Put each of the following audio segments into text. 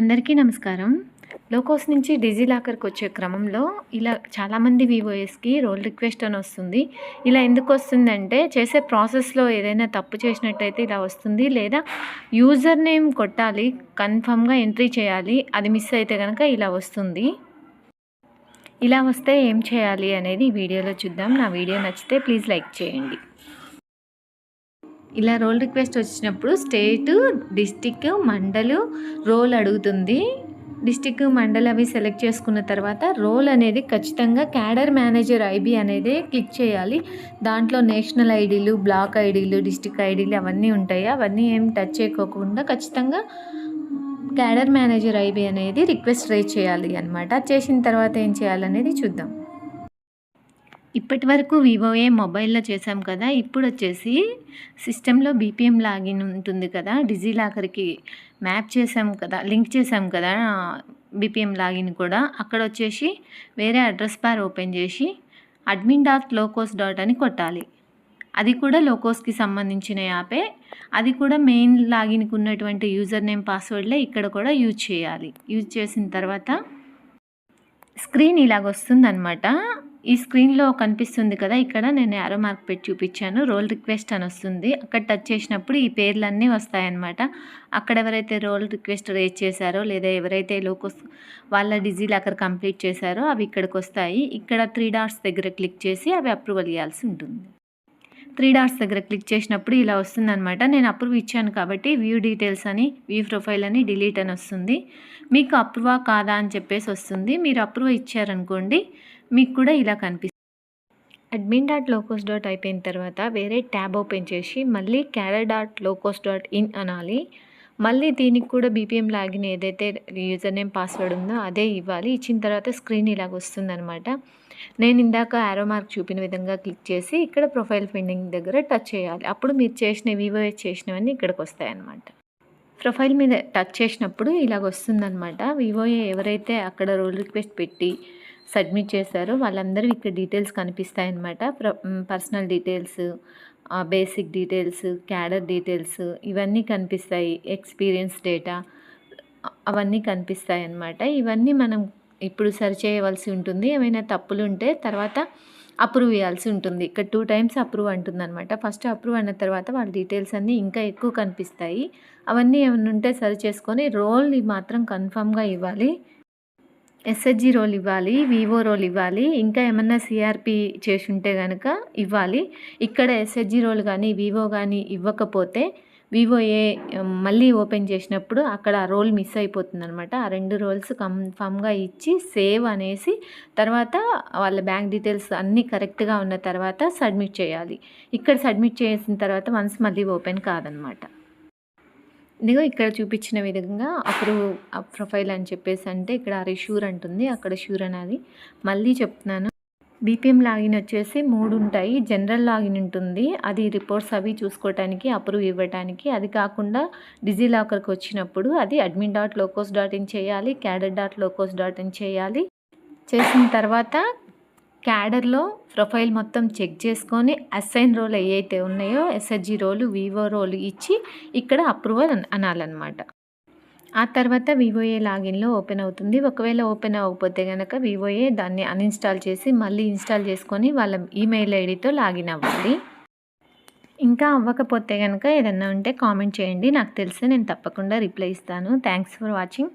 అందరికీ నమస్కారం. లోకోస్ నుంచి డిజిలాకర్కి వచ్చే క్రమంలో ఇలా చాలామంది వివోఎస్కి రోల్ రిక్వెస్ట్ అని వస్తుంది. ఇలా ఎందుకు వస్తుందంటే చేసే ప్రాసెస్లో ఏదైనా తప్పు చేసినట్టయితే ఇలా వస్తుంది. లేదా యూజర్ నేమ్ కొట్టాలి కన్ఫామ్గా ఎంట్రీ చేయాలి అది మిస్ అయితే కనుక ఇలా వస్తుంది. ఇలా వస్తే ఏం చేయాలి అనేది వీడియోలో చూద్దాం. నా వీడియో నచ్చితే ప్లీజ్ లైక్ చేయండి. ఇలా రోల్ రిక్వెస్ట్ వచ్చినప్పుడు స్టేటు డిస్టిక్ మండలు రోల్ అడుగుతుంది. డిస్టిక్ మండల్ అవి సెలెక్ట్ చేసుకున్న తర్వాత రోల్ అనేది ఖచ్చితంగా క్యాడర్ మేనేజర్ ఐబీ అనేది క్లిక్ చేయాలి. దాంట్లో నేషనల్ ఐడీలు బ్లాక్ ఐడీలు డిస్టిక్ ఐడీలు అవన్నీ ఉంటాయి. అవన్నీ ఏం టచ్ చేయకోకుండా ఖచ్చితంగా క్యాడర్ మేనేజర్ ఐబీ అనేది రిక్వెస్ట్ రైజ్ చేయాలి అనమాట చేసిన తర్వాత ఏం చేయాలనేది చూద్దాం. ఇప్పటి వరకు వివోఏ మొబైల్లో చేసాం కదా ఇప్పుడు వచ్చేసి సిస్టంలో బీపీఎం లాగిన్ ఉంటుంది కదా డిజీ లాకర్కి మ్యాప్ చేసాం కదా లింక్ చేసాం కదా బీపీఎం లాగిన్ కూడా అక్కడ వచ్చేసి వేరే అడ్రస్ బార్ ఓపెన్ చేసి అడ్మిన్ డాట్ లోకోస్ డాట్ అని కొట్టాలి. అది కూడా లోకోస్కి సంబంధించిన యాపే. అది కూడా మెయిన్ లాగిన్కి ఉన్నటువంటి యూజర్ నేమ్ పాస్వర్డ్లే ఇక్కడ కూడా యూజ్ చేయాలి. యూజ్ చేసిన తర్వాత స్క్రీన్ ఇలాగ వస్తుందన్నమాట ఈ స్క్రీన్లో కనిపిస్తుంది కదా ఇక్కడ నేను యారో మార్క్ పెట్టి చూపించాను. రోల్ రిక్వెస్ట్ అని వస్తుంది. అక్కడ టచ్ చేసినప్పుడు ఈ పేర్లన్నీ వస్తాయన్నమాట. అక్కడ ఎవరైతే రోల్ రిక్వెస్ట్ రేజ్ చేశారో లేదా ఎవరైతే లోకోస్ వాళ్ళ డిజీ లాకర్ కంప్లీట్ చేశారో అవి ఇక్కడికి వస్తాయి. ఇక్కడ త్రీ డాట్స్ దగ్గర క్లిక్ చేసి అవి అప్రూవల్ ఇవ్వాల్సి ఉంటుంది. త్రీ డాట్స్ దగ్గర క్లిక్ చేసినప్పుడు ఇలా వస్తుందనమాట నేను అప్రూవ్ ఇచ్చాను కాబట్టి వ్యూ డీటెయిల్స్ అని వ్యూ ప్రొఫైల్ అని డిలీట్ అని వస్తుంది. మీకు అప్రూవా కాదా అని చెప్పేసి వస్తుంది. మీరు అప్రూవ్ ఇచ్చారనుకోండి మీకు కూడా ఇలా కనిపిస్తుంది. అడ్మిన్ డాట్ లోకోస్ డాట్ అయిపోయిన తర్వాత వేరే ట్యాబ్ ఓపెన్ చేసి మళ్ళీ cadre dot lokos dot in అనాలి. మళ్ళీ దీనికి కూడా బీపీఎం లాగిన్ ఏదైతే యూజర్ నేమ్ పాస్వర్డ్ ఉందో అదే ఇవ్వాలి. ఇచ్చిన తర్వాత స్క్రీన్ ఇలాగ వస్తుందనమాట నేను ఇందాక ఆరో మార్క్ చూపిన విధంగా క్లిక్ చేసి ఇక్కడ ప్రొఫైల్ ఫిండింగ్ దగ్గర టచ్ చేయాలి. అప్పుడు మీరు చేసిన వివోఎస్ చేసినవన్నీ ఇక్కడికి వస్తాయన్నమాట. ప్రొఫైల్ మీద టచ్ చేసినప్పుడు ఇలాగ వస్తుందన్నమాట. వివోఏ ఎవరైతే అక్కడ రోల్ రిక్వెస్ట్ పెట్టి సబ్మిట్ చేశారో వాళ్ళందరూ ఇక్కడ details కనిపిస్తాయన్నమాట. Personal details basic details cadre details ఇవన్నీ కనిపిస్తాయి ఎక్స్పీరియన్స్ డేటా అవన్నీ కనిపిస్తాయి అన్నమాట. ఇవన్నీ మనం ఇప్పుడు సరి చేయవలసి ఉంటుంది. ఏమైనా తప్పులు ఉంటే తర్వాత అప్రూవ్ చేయాల్సి ఉంటుంది. ఇక్కడ టూ టైమ్స్ అప్రూవ్ అంటుందన్నమాట. ఫస్ట్ అప్రూవ్ అన్న తర్వాత వాళ్ళ డీటెయిల్స్ అన్నీ ఇంకా ఎక్కువ కనిపిస్తాయి. అవన్నీ ఏమైనా ఉంటే సరి చేసుకొని రోల్ని మాత్రం కన్ఫామ్గా ఇవ్వాలి. ఎస్హెచ్జి రోల్ ఇవ్వాలి వివో రోల్ ఇవ్వాలి ఇంకా ఏమన్నా సిఆర్పి చేసి ఉంటే కనుక ఇవ్వాలి. ఇక్కడ ఎస్హెచ్జి రోల్ కానీ వివో కానీ ఇవ్వకపోతే వివో ఏ మళ్ళీ ఓపెన్ చేసినప్పుడు అక్కడ ఆ రోల్ మిస్ అయిపోతుంది అనమాట ఆ రెండు రోల్స్ కన్ఫామ్గా ఇచ్చి సేవ్ అనేసి తర్వాత వాళ్ళ బ్యాంక్ డీటెయిల్స్ అన్నీ కరెక్ట్గా ఉన్న తర్వాత సబ్మిట్ చేయాలి. ఇక్కడ సబ్మిట్ చేసిన తర్వాత వన్స్ మళ్ళీ ఓపెన్ కాదనమాట ఇదిగో ఇక్కడ చూపించిన విధంగా అప్రూవ్ ప్రొఫైల్ అని చెప్పేసి అంటే ఇక్కడ రిష్యూర్ అంటుంది అక్కడ షూర్ అనేది మళ్ళీ చెప్తున్నాను. బీపీఎం లాగిన్ వచ్చేసి మూడు ఉంటాయి. జనరల్ లాగిన్ ఉంటుంది. అది రిపోర్ట్స్ అవి చూసుకోవటానికి అప్రూవ్ ఇవ్వడానికి అది కాకుండా డిజీ లాకర్కి వచ్చినప్పుడు అది admin dot LokOS dot in చేయాలి cadre dot LokOS dot in చేయాలి. చేసిన తర్వాత క్యాడర్లో ప్రొఫైల్ మొత్తం చెక్ చేసుకొని అసైన్ రోల్ ఏవైతే ఉన్నాయో ఎస్హెచ్జి రోలు వివో రోలు ఇచ్చి ఇక్కడ అప్రూవల్ అనాలన్నమాట. ఆ తర్వాత వివోఏ లాగిన్లో ఓపెన్ అవుతుంది. ఒకవేళ ఓపెన్ అవ్వకపోతే కనుక వివోఏ దాన్ని అన్ఇన్స్టాల్ చేసి మళ్ళీ ఇన్స్టాల్ చేసుకొని వాళ్ళ ఈమెయిల్ ఐడితో లాగిన్ అవ్వాలి. ఇంకా అవ్వకపోతే కనుక ఏదన్నా ఉంటే కామెంట్ చేయండి. నాకు తెలిసి నేను తప్పకుండా రిప్లై ఇస్తాను. థ్యాంక్స్ ఫర్ వాచింగ్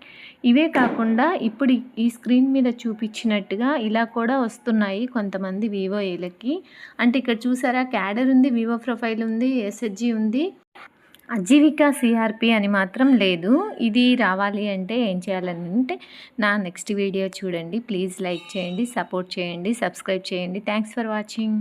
ఇవే కాకుండా ఇప్పుడు ఈ స్క్రీన్ మీద చూపించినట్టుగా ఇలా కూడా వస్తున్నాయి కొంతమంది వివో ఏలకి. అంటే ఇక్కడ చూసారా? క్యాడర్ ఉంది వివో ప్రొఫైల్ ఉంది ఎస్హెచ్జి ఉంది. అజీవిక సిఆర్పి అని మాత్రం లేదు. ఇది రావాలి అంటే ఏం చేయాలని అంటే నా నెక్స్ట్ వీడియో చూడండి. ప్లీజ్ లైక్ చేయండి సపోర్ట్ చేయండి సబ్స్క్రైబ్ చేయండి. Thanks for watching